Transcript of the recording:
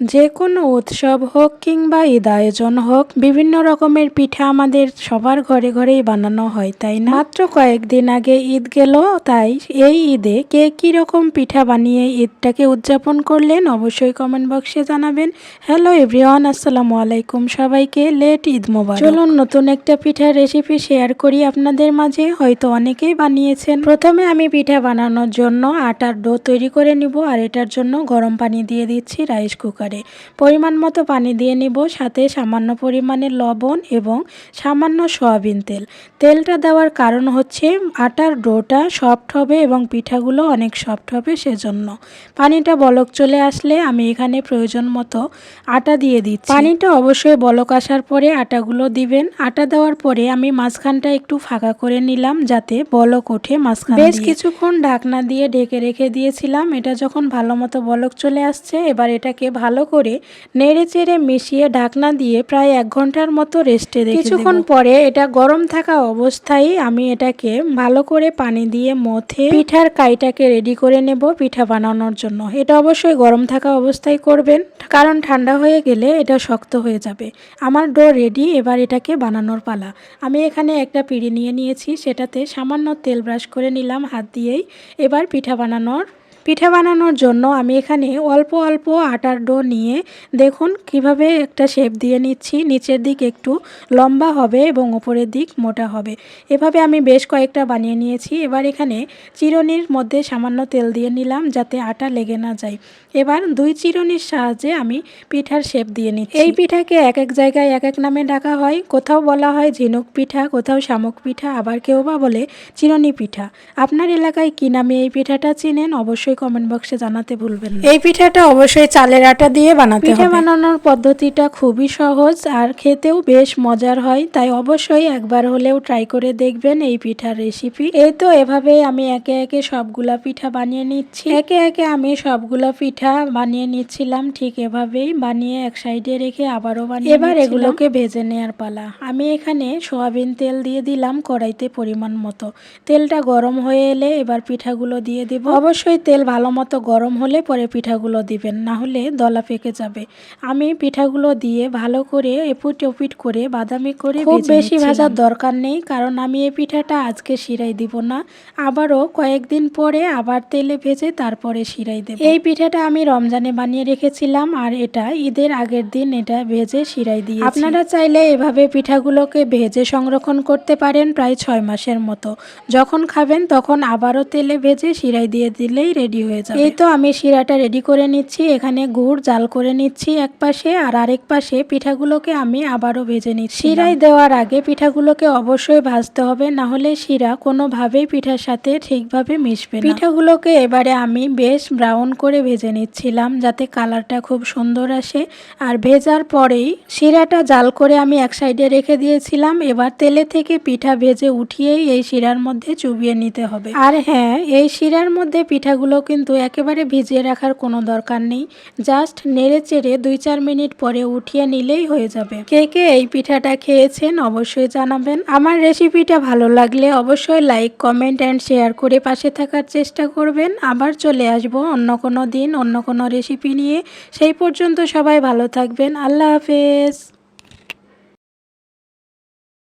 যে কোনো উৎসব হোক কিংবা ঈদ আয়োজন হোক, বিভিন্ন রকমের পিঠা আমাদের সবার ঘরে ঘরেই বানানো হয়, তাই না? মাত্র কয়েকদিন আগে ঈদ গেল, তাই এই ঈদে কে কী রকম পিঠা বানিয়ে ঈদটাকে উদযাপন করলেন অবশ্যই কমেন্ট বক্সে জানাবেন। হ্যালো এভরিওয়ান আসসালামু আলাইকুম সবাইকে লেট ঈদ মোবাইল চলুন নতুন একটা পিঠার রেসিপি শেয়ার করি আপনাদের মাঝে, হয়তো অনেকেই বানিয়েছেন। প্রথমে আমি পিঠা বানানোর জন্য আটার ডো তৈরি করে নিব, আর এটার জন্য গরম পানি দিয়ে দিচ্ছি রাইস কুকারে পরিমাণ মতো পানি দিয়ে নিব সাথে সামান্য পরিমাণে লবণ এবং সামান্য সয়াবিন তেল। তেলটা দেওয়ার কারণ হচ্ছে আটার ডোটা সফট হবে এবং পিঠাগুলো অনেক সফট হবে সেজন্য। পানিটা বলক চলে আসলে আমি এখানে প্রয়োজন মতো আটা দিয়ে দিচ্ছি। পানিটা অবশ্যই বলক আসার পরে আটাগুলো দিবেন। আটা দেওয়ার পরে আমি মাঝখানটা একটু ফাঁকা করে নিলাম যাতে বলক ওঠে মাঝখান বেশ কিছুক্ষণ ঢাকনা দিয়ে ঢেকে রেখে দিয়েছিলাম। এটা যখন ভালো মতো বলক চলে আসছে এবার এটাকে ভালো করে নেড়ে চেড়ে মিশিয়ে ঢাকনা দিয়ে প্রায় এক ঘণ্টার মতো রেস্টে রেখে কিছুক্ষণ পরে এটা গরম থাকা অবস্থায় আমি এটাকে ভালো করে পানি দিয়ে মথে পিঠার কাইটাকে রেডি করে নেব পিঠা বানানোর জন্য। এটা অবশ্যই গরম থাকা অবস্থায় করবেন কারণ ঠান্ডা হয়ে গেলে এটা শক্ত হয়ে যাবে। আমার ডো রেডি এবার এটাকে বানানোর পালা। আমি এখানে একটা পিড়ি নিয়ে নিয়েছি সেটাতে সামান্য তেল ব্রাশ করে নিলাম হাত দিয়েই। এবার পিঠা বানানোর পিঠা বানানোর জন্য আমি এখানে অল্প অল্প আটার ডো নিয়ে দেখুন কীভাবে একটা শেপ দিয়ে নিচ্ছি। নিচের দিক একটু লম্বা হবে এবং ওপরের দিক মোটা হবে। এভাবে আমি বেশ কয়েকটা বানিয়ে নিয়েছি। এবার এখানে চিরনির মধ্যে সামান্য তেল দিয়ে নিলাম যাতে আটা লেগে না যায়। এবার দুই চিরনির সাহায্যে আমি পিঠার শেপ দিয়ে নিচ্ছি। এই পিঠাকে এক এক জায়গায় এক এক নামে ডাকা হয়। কোথাও বলা হয় ঝিনুক পিঠা, কোথাও শামুক পিঠা, আবার কেউ বা বলে চিরনি পিঠা। আপনার এলাকায় কী নামে এই পিঠাটা চিনেন? অবশ্যই কমেন্ট বক্সে জানাতে ভুলবেন না। এই পিঠাটা অবশ্যই চালের আটা দিয়ে বানাতে পিঠা বানানোর পদ্ধতিটা খুবই সহজ আর খেতেও বেশ মজার হয় তাই অবশ্যই একবার হলেও ট্রাই করে দেখবেন এই পিঠার রেসিপি এই তো এভাবে আমি একে একে সবগুলা পিঠা বানিয়ে নিচ্ছি। একে একে আমি সবগুলা পিঠা বানিয়ে নিচ্ছিলাম ঠিক এভাবেই বানিয়ে এক সাইডে রেখে আবারও বানিয়ে এবার এগুলোকে ভেজে নেওয়ার পালা। আমি এখানে সোয়াবিন তেল দিয়ে দিলাম কড়াইতে পরিমাণ মতো। তেলটা গরম হয়ে এলে এবার পিঠাগুলো দিয়ে দিব। অবশ্যই তেল ভালো মতো গরম হলে পরে পিঠাগুলো দিবেন না হলে দলা পেকে যাবে। আমি পিঠাগুলো দিয়ে ভালো করে এপুট ওপিট করে বাদামি করে খুব বেশি ভাজার দরকার নেই কারণ আমি এই পিঠাটা আজকে শিরাই দিব না। আবারও কয়েকদিন পরে আবার তেলে ভেজে তারপরে শিরাই দেব। এই পিঠাটা আমি রমজানে বানিয়ে রেখেছিলাম আর এটা ঈদের আগের দিন এটা ভেজে শিরাই দিয়ে আপনারা চাইলে এভাবে পিঠাগুলোকে ভেজে সংরক্ষণ করতে পারেন প্রায় ছয় মাসের মতো। যখন খাবেন তখন আবারও তেলে ভেজে শিরাই দিয়ে দিলেই রেডি হয়ে যাবে। এই তো আমি শিরাটা রেডি করে নিচ্ছি এখানে গুড় জাল করে নিচ্ছি এক পাশে আর আরেক পাশে পিঠাগুলোকে আমি আবারও ভেজে নিচ্ছি শিরাই দেওয়ার আগে পিঠাগুলোকে অবশ্যই ভাজতে হবে না হলে শিরা কোনোভাবেই পিঠার সাথে ঠিকভাবে মিশবে পিঠাগুলোকে এবারে আমি বেশ ব্রাউন করে ভেজে নিচ্ছিলাম যাতে কালারটা খুব সুন্দর আসে। আর ভেজার পরেই শিরাটা জাল করে আমি এক সাইডে রেখে দিয়েছিলাম এবার তেলে থেকে পিঠা ভেজে উঠিয়েই এই শিরার মধ্যে চুবিয়ে নিতে হবে। আর হ্যাঁ এই শিরার মধ্যে পিঠাগুলো কিন্তু একেবারে ভিজিয়ে রাখার কোনো দরকার নেই। জাস্ট নেড়ে চেড়ে দুই চার মিনিট পরে উঠিয়ে নিলেই হয়ে যাবে। কে কে এই পিঠাটা খেয়েছেন অবশ্যই জানাবেন। আমার রেসিপিটা ভালো লাগলে অবশ্যই লাইক, কমেন্ট অ্যান্ড শেয়ার করে পাশে থাকার চেষ্টা করবেন। আবার চলে আসব অন্য কোনো দিন, অন্য কোনো রেসিপি নিয়ে। সেই পর্যন্ত সবাই ভালো থাকবেন। আল্লাহ হাফেজ।